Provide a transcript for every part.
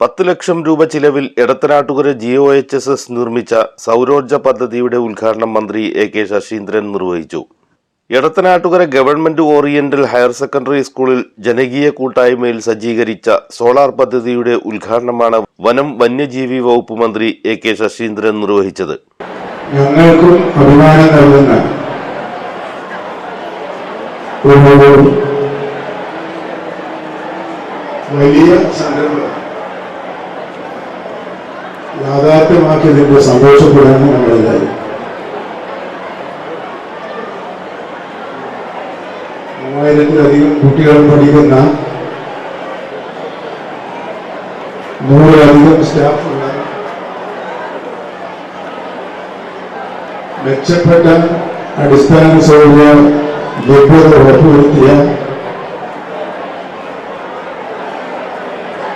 പത്ത് ലക്ഷം രൂപ ചിലവിൽ Edathanattukara G O H S നിർമ്മിച്ച സൗരോർജ പദ്ധതിയുടെ ഉദ്ഘാടനം മന്ത്രി എ കെ ശശീന്ദ്രൻ നിർവഹിച്ചു. Edathanattukara government oriental higher secondary സ്കൂളിൽ ജനകീയ കൂട്ടായ്മയിൽ സജ്ജീകരിച്ച സോളാർ പദ്ധതിയുടെ ഉദ്ഘാടനമാണ് വനം വന്യജീവി വകുപ്പ് മന്ത്രി എ കെ ശശീന്ദ്രൻ നിർവഹിച്ചത്. വലിയ സംരംഭം. യാഥാർത്ഥ്യമാക്കിയതിന്റെ സന്തോഷപ്പെടാനും നമ്മളെല്ലാവരും മൂവായിരത്തിലധികം കുട്ടികൾ പഠിക്കുന്ന നൂറിലധികം സ്റ്റാഫുള്ള മെച്ചപ്പെട്ട അടിസ്ഥാന സൗകര്യ ലഭ്യത ഉറപ്പുവരുത്തിയ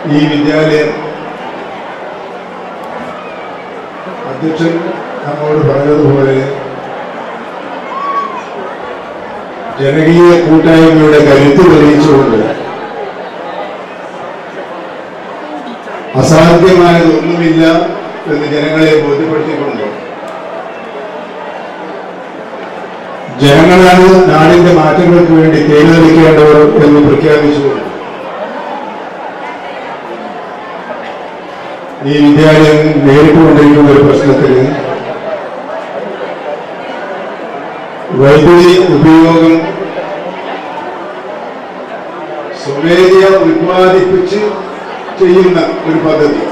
ഈ വിദ്യാലയം അധ്യക്ഷൻ നമ്മോട് പറഞ്ഞതുപോലെ ജനകീയ കൂട്ടായ്മയുടെ കരുത്ത് തെളിയിച്ചുകൊണ്ട് അസാധ്യമായതൊന്നുമില്ല എന്ന് ജനങ്ങളെ ബോധ്യപ്പെടുത്തിക്കൊണ്ട് ജനങ്ങളാണ് നാടിന്റെ മാറ്റങ്ങൾക്ക് വേണ്ടി തേടിയിരിക്കേണ്ടവർ എന്ന് പ്രഖ്യാപിച്ചുകൊണ്ട് ഈ വിദ്യാലയം നേരിട്ടുകൊണ്ടിരിക്കുന്ന ഒരു പ്രശ്നത്തിന് വൈദ്യുതി ഉപയോഗം സ്വമേധയ ഉത്പാദിപ്പിച്ച് ചെയ്യുന്ന ഒരു പദ്ധതി.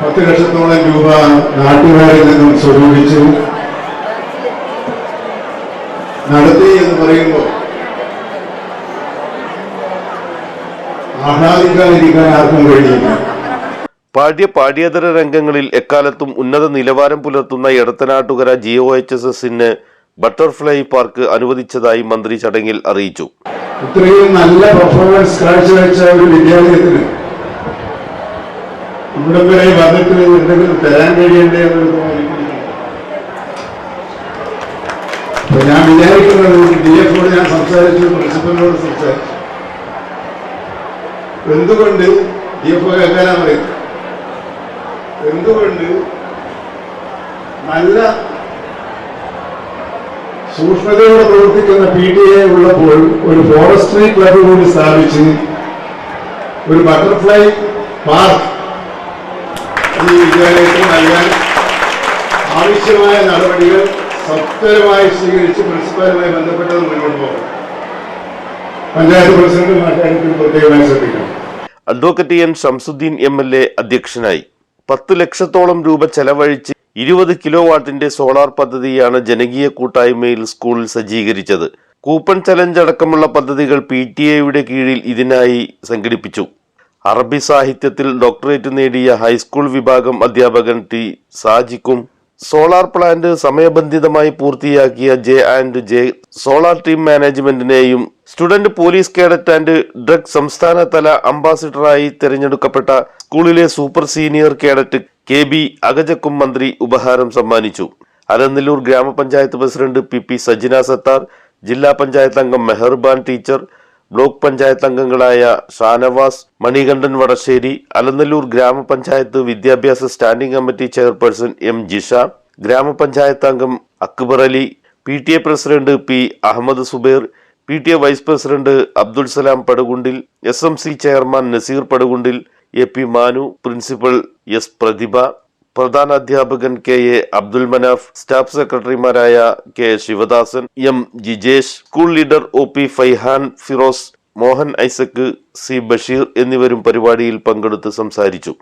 പത്ത് ലക്ഷത്തോളം രൂപ നാട്ടുകാരിൽ നിന്നും സ്വരൂപിച്ചു. നടത്തി എന്ന് പറയുമ്പോൾ ആഹ്ലാദിക്കാതിരിക്കാൻ ആർക്കും കഴിയില്ല പാഠ്യ പാഠ്യേതര രംഗങ്ങളിൽ എക്കാലത്തും ഉന്നത നിലവാരം പുലർത്തുന്ന എടത്തനാട്ടുകര ഒ എച്ച് എസ് എസിന് ബട്ടർഫ്ലൈ പാർക്ക് അനുവദിച്ചതായി മന്ത്രി ചടങ്ങിൽ അറിയിച്ചു. ഇത്രയും നല്ല പെർഫോമൻസ് കാഴ്ചവെച്ച ഒരു വിദ്യാലയത്തിന് ഇവിടെ വരെ വന്നിട്ട് എന്തെങ്കിലും തരാൻ കഴിയണ്ടേ ഞാൻ വിചാരിക്കുന്നത് ഡി എഫോട് ഞാൻ സംസാരിച്ചു പ്രിൻസിപ്പലിനോട് സംസാരിച്ചു. എന്തുകൊണ്ട് എഫ് കേൾക്കാനാ പറയുന്നത്? എന്തുകൊണ്ട് നല്ല സൂക്ഷ്മതയോടെ പ്രവർത്തിക്കുന്ന പി ടി എ ഉള്ളപ്പോൾ ഒരു ഫോറസ്ട്രി ക്ലബ് കൂടി സ്ഥാപിച്ച് ഒരു ബട്ടർഫ്ലൈ പാർക്ക് ഈ വിദ്യാലയത്തിന് നൽകാൻ ആവശ്യമായ നടപടികൾ സത്വരമായി സ്വീകരിച്ച് പ്രിൻസിപ്പാലുമായി ബന്ധപ്പെട്ടത് മുന്നോട്ട് പോകണം. പഞ്ചായത്ത് പ്രസിഡന്റ് മാറ്റാനും പ്രത്യേകമായി ശ്രദ്ധിക്കണം. Advocate N Shamsuddin M L A അധ്യക്ഷനായി. പത്ത് ലക്ഷത്തോളം രൂപ ചെലവഴിച്ച് ഇരുപത് കിലോ വാട്ടിന്റെ സോളാർ പദ്ധതിയാണ് ജനകീയ കൂട്ടായ്മയിൽ സ്കൂളിൽ സജ്ജീകരിച്ചത്. കൂപ്പൺ ചലഞ്ച് അടക്കമുള്ള പദ്ധതികൾ പി ടി എയുടെ കീഴിൽ ഇതിനായി സംഘടിപ്പിച്ചു. അറബി സാഹിത്യത്തിൽ ഡോക്ടറേറ്റ് നേടിയ ഹൈസ്കൂൾ വിഭാഗം അധ്യാപകൻ ടി സാജിക്കും സോളാർ പ്ലാന്റ് സമയബന്ധിതമായി പൂർത്തിയാക്കിയ J and J solar team മാനേജ്മെന്റിനെയും student police cadet and drug സംസ്ഥാനതല അംബാസിഡറായി തിരഞ്ഞെടുക്കപ്പെട്ട സ്കൂളിലെ super senior cadet K B അഗജക്കും മന്ത്രി ഉപഹാരം സമ്മാനിച്ചു. അലനല്ലൂർ ഗ്രാമപഞ്ചായത്ത് president P P Sajina Sathar ജില്ലാ പഞ്ചായത്ത് അംഗം മെഹർബാൻ ടീച്ചർ ബ്ലോക്ക് പഞ്ചായത്ത് അംഗങ്ങളായ ഷാനവാസ് മണികണ്ഠൻ വടശ്ശേരി അലനല്ലൂർ ഗ്രാമപഞ്ചായത്ത് വിദ്യാഭ്യാസ standing committee chairperson M Jisha ഗ്രാമപഞ്ചായത്ത് അംഗം Akbar Ali P T A president P Ahammed Subair P T A vice president Abdul Salam Padukundil S M C chairman Naseer Padukundil A P Manu principal S Prathibha പ്രധാന അധ്യാപകൻ K A Abdul Manaf staff സെക്രട്ടറിമാരായ K Sivadasan M Jijesh school leader O P Faihan Firoz Mohan Isaac C Basheer എന്നിവരും പരിപാടിയിൽ പങ്കെടുത്ത് സംസാരിച്ചു.